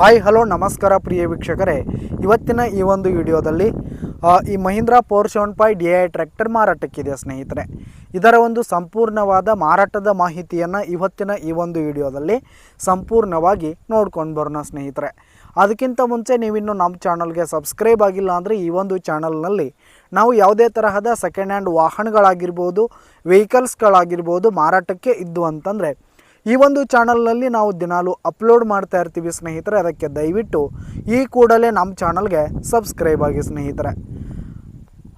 Hi hello ನಮಸ್ಕಾರ ಪ್ರಿಯ ವೀಕ್ಷಕರೇ. ಇವತ್ತಿನ ಈ ಒಂದು ವಿಡಿಯೋದಲ್ಲಿ ಈ Mahindra four seven five D I tractor ಮಾರಾಟಕ್ಕಿದೆ ಸ್ನೇಹಿತರೆ. ಇದರ ಒಂದು ಸಂಪೂರ್ಣವಾದ ಮಾರಾಟದ ಮಾಹಿತಿಯನ್ನು ಇವತ್ತಿನ ಈ ಒಂದು ವಿಡಿಯೋದಲ್ಲಿ ಸಂಪೂರ್ಣವಾಗಿ ನೋಡ್ಕೊಂಡು ಬರೋಣ ಸ್ನೇಹಿತರೆ. ಅದಕ್ಕಿಂತ ಮುಂಚೆ ನೀವಿನ್ನು ನಮ್ಮ ಚಾನಲ್ಗೆ ಸಬ್ಸ್ಕ್ರೈಬ್ ಆಗಿಲ್ಲ ಅಂದರೆ ಈ ಒಂದು ಚಾನಲ್ನಲ್ಲಿ ನಾವು ಯಾವುದೇ ತರಹದ ಸೆಕೆಂಡ್ ಹ್ಯಾಂಡ್ ವಾಹನಗಳಾಗಿರ್ಬೋದು, ವೆಹಿಕಲ್ಸ್ಗಳಾಗಿರ್ಬೋದು ಮಾರಾಟಕ್ಕೆ ಇದ್ದು ಅಂತಂದರೆ ಈ ಒಂದು ಚಾನಲ್ನಲ್ಲಿ ನಾವು ದಿನಾಲು ಅಪ್ಲೋಡ್ ಮಾಡ್ತಾ ಇರ್ತೀವಿ ಸ್ನೇಹಿತರೆ, ಅದಕ್ಕೆ ದಯವಿಟ್ಟು ಈ ಕೂಡಲೇ ನಮ್ಮ ಚಾನಲ್ಗೆ ಸಬ್ಸ್ಕ್ರೈಬ್ ಆಗಿ ಸ್ನೇಹಿತರೆ.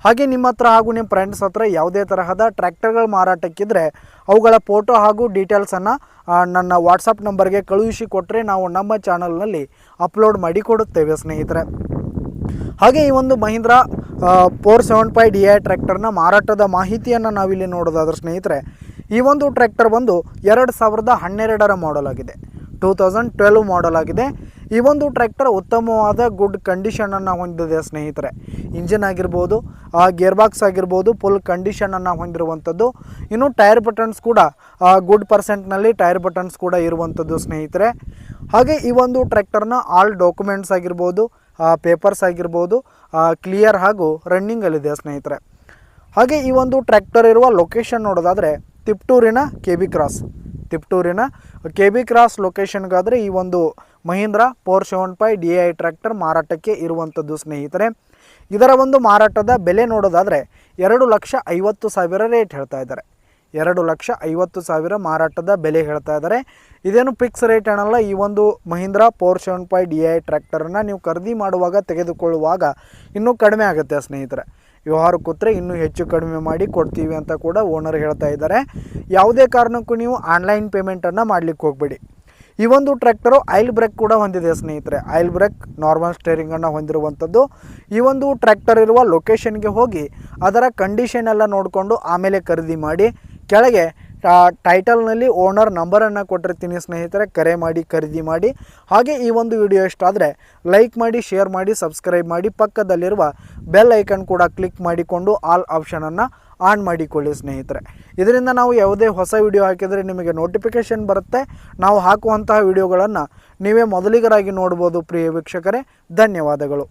ಹಾಗೆ ನಿಮ್ಮ ಹತ್ರ ಹಾಗೂ ನಿಮ್ಮ ಫ್ರೆಂಡ್ಸ್ ಹತ್ರ ಯಾವುದೇ ತರಹದ ಟ್ರ್ಯಾಕ್ಟರ್ಗಳು ಮಾರಾಟಕ್ಕಿದ್ರೆ ಅವುಗಳ ಫೋಟೋ ಹಾಗೂ ಡೀಟೇಲ್ಸನ್ನು ನನ್ನ ವಾಟ್ಸಪ್ ನಂಬರ್ಗೆ ಕಳುಹಿಸಿ ಕೊಟ್ಟರೆ ನಾವು ನಮ್ಮ ಚಾನಲ್ನಲ್ಲಿ ಅಪ್ಲೋಡ್ ಮಾಡಿ ಕೊಡುತ್ತೇವೆ ಸ್ನೇಹಿತರೆ. ಹಾಗೆ ಈ ಒಂದು Mahindra four seven five D I ಟ್ರ್ಯಾಕ್ಟರ್ನ ಮಾರಾಟದ ಮಾಹಿತಿಯನ್ನು ನಾವಿಲ್ಲಿ ನೋಡೋದಾದ್ರೆ ಸ್ನೇಹಿತರೆ ಈ ಒಂದು ಟ್ರ್ಯಾಕ್ಟರ್ ಬಂದು ಎರಡು ಸಾವಿರದ ಹನ್ನೆರಡರ ಮಾಡಲ್ ಆಗಿದೆ. ಟೂ ತೌಸಂಡ್ ಟ್ವೆಲ್ವ್ ಮಾಡಲ್ ಆಗಿದೆ. ಈ ಒಂದು ಟ್ರ್ಯಾಕ್ಟರ್ ಉತ್ತಮವಾದ ಗುಡ್ ಕಂಡೀಷನನ್ನು ಹೊಂದಿದೆ ಸ್ನೇಹಿತರೆ. ಇಂಜಿನ್ ಆಗಿರ್ಬೋದು ಗೇರ್ ಬಾಕ್ಸ್ ಆಗಿರ್ಬೋದು ಫುಲ್ ಕಂಡೀಷನನ್ನು ಹೊಂದಿರುವಂಥದ್ದು. ಇನ್ನು ಟೈರ್ ಬಟನ್ಸ್ ಕೂಡ ಗುಡ್ ಪರ್ಸೆಂಟ್ನಲ್ಲಿ ಟೈರ್ ಬಟನ್ಸ್ ಕೂಡ ಇರುವಂಥದ್ದು ಸ್ನೇಹಿತರೆ. ಹಾಗೆ ಈ ಒಂದು ಟ್ರ್ಯಾಕ್ಟರ್ನ ಆಲ್ ಡಾಕ್ಯುಮೆಂಟ್ಸ್ ಆಗಿರ್ಬೋದು ಪೇಪರ್ಸ್ ಆಗಿರ್ಬೋದು ಕ್ಲಿಯರ್ ಹಾಗೂ ರನ್ನಿಂಗಲ್ಲಿದೆ ಸ್ನೇಹಿತರೆ. ಹಾಗೆ ಈ ಒಂದು ಟ್ರ್ಯಾಕ್ಟರ್ ಇರುವ ಲೊಕೇಶನ್ ನೋಡೋದಾದರೆ ತಿಪ್ಟೂರಿನ ಕೆ ಬಿ ಕ್ರಾಸ್. ತಿಪ್ಟೂರಿನ ಕೆ ಬಿ ಕ್ರಾಸ್ ಲೊಕೇಶನ್ಗಾದರೆ ಈ ಒಂದು Mahindra four seven five D I tractor ಮಾರಾಟಕ್ಕೆ ಇರುವಂಥದ್ದು ಸ್ನೇಹಿತರೆ. ಇದರ ಒಂದು ಮಾರಾಟದ ಬೆಲೆ ನೋಡೋದಾದರೆ ಎರಡು ಲಕ್ಷ ಐವತ್ತು ಸಾವಿರ ರೇಟ್ ಹೇಳ್ತಾ ಇದ್ದಾರೆ. ಎರಡು ಲಕ್ಷ ಐವತ್ತು ಸಾವಿರ ಮಾರಾಟದ ಬೆಲೆ ಹೇಳ್ತಾ ಇದ್ದಾರೆ. ಇದೇನು ಫಿಕ್ಸ್ ರೇಟ್ ಏನಲ್ಲ, ಈ ಒಂದು Mahindra four seven five D I ಟ್ರ್ಯಾಕ್ಟರನ್ನು ನೀವು ಖರೀದಿ ಮಾಡುವಾಗ ತೆಗೆದುಕೊಳ್ಳುವಾಗ ಇನ್ನೂ ಕಡಿಮೆ ಆಗುತ್ತೆ ಸ್ನೇಹಿತರೆ. ವ್ಯವಹಾರ ಕೂತ್ರೆ ಇನ್ನೂ ಹೆಚ್ಚು ಕಡಿಮೆ ಮಾಡಿ ಕೊಡ್ತೀವಿ ಅಂತ ಕೂಡ ಓನರ್ ಹೇಳ್ತಾ ಇದ್ದಾರೆ. ಯಾವುದೇ ಕಾರಣಕ್ಕೂ ನೀವು ಆನ್ಲೈನ್ ಪೇಮೆಂಟನ್ನು ಮಾಡಲಿಕ್ಕೆ ಹೋಗಬೇಡಿ. ಈ ಒಂದು ಟ್ರ್ಯಾಕ್ಟರು ಆಯಿಲ್ ಬ್ರೇಕ್ ಕೂಡ ಹೊಂದಿದೆ ಸ್ನೇಹಿತರೆ. ಆಯಿಲ್ ಬ್ರೇಕ್ ನಾರ್ಮಲ್ ಸ್ಟೇರಿಂಗನ್ನು ಹೊಂದಿರುವಂಥದ್ದು. ಈ ಒಂದು ಟ್ರ್ಯಾಕ್ಟರ್ ಇರುವ ಲೊಕೇಶನ್ಗೆ ಹೋಗಿ ಅದರ ಕಂಡೀಷನ್ ಎಲ್ಲ ನೋಡಿಕೊಂಡು ಆಮೇಲೆ ಖರೀದಿ ಮಾಡಿ, ಕೆಳಗೆ ಟೈಟಲ್ನಲ್ಲಿ ಓನರ್ ನಂಬರನ್ನು ಕೊಟ್ಟಿರ್ತೀನಿ ಸ್ನೇಹಿತರೆ, ಕರೆ ಮಾಡಿ, ಖರೀದಿ ಮಾಡಿ. ಹಾಗೆ ಈ ಒಂದು ವಿಡಿಯೋ ಇಷ್ಟ ಆದರೆ ಲೈಕ್ ಮಾಡಿ ಶೇರ್ ಮಾಡಿ ಸಬ್ಸ್ಕ್ರೈಬ್ ಮಾಡಿ. ಪಕ್ಕದಲ್ಲಿರುವ ಬೆಲ್ ಐಕನ್ ಕೂಡ ಕ್ಲಿಕ್ ಮಾಡಿಕೊಂಡು ಆಲ್ ಆಪ್ಷನನ್ನು ಆನ್ ಮಾಡಿಕೊಳ್ಳಿ ಸ್ನೇಹಿತರೆ. ಇದರಿಂದ ನಾವು ಯಾವುದೇ ಹೊಸ ವಿಡಿಯೋ ಹಾಕಿದರೆ ನಿಮಗೆ ನೋಟಿಫಿಕೇಷನ್ ಬರುತ್ತೆ. ನಾವು ಹಾಕುವಂತಹ ವಿಡಿಯೋಗಳನ್ನು ನೀವೇ ಮೊದಲಿಗರಾಗಿ ನೋಡ್ಬೋದು, ಪ್ರಿಯ ವೀಕ್ಷಕರೇ. ಧನ್ಯವಾದಗಳು.